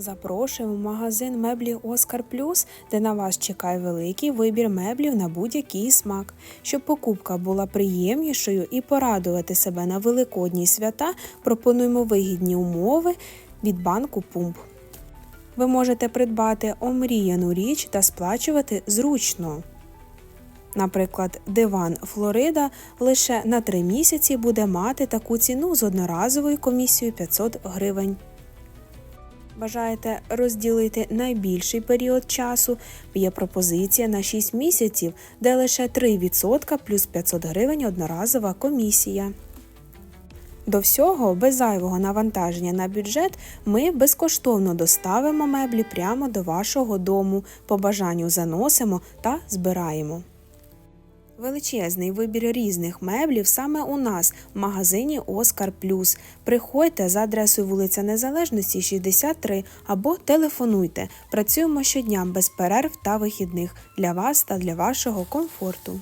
Запрошуємо в магазин меблі Оскар Плюс, де на вас чекає великий вибір меблів на будь-який смак. Щоб покупка була приємнішою і порадувати себе на великодні свята, пропонуємо вигідні умови від банку Пумп. Ви можете придбати омріяну річ та сплачувати зручно. Наприклад, диван Флорида лише на 3 місяці буде мати таку ціну з одноразовою комісією 500 гривень. Бажаєте розділити найбільший період часу? Є пропозиція на 6 місяців, де лише 3% плюс 500 гривень одноразова комісія. До всього, без зайвого навантаження на бюджет, ми безкоштовно доставимо меблі прямо до вашого дому, по бажанню заносимо та збираємо. Величезний вибір різних меблів саме у нас в магазині Оскар Плюс. Приходьте за адресою вулиця Незалежності 63 або телефонуйте. Працюємо щодня без перерв та вихідних для вас та для вашого комфорту.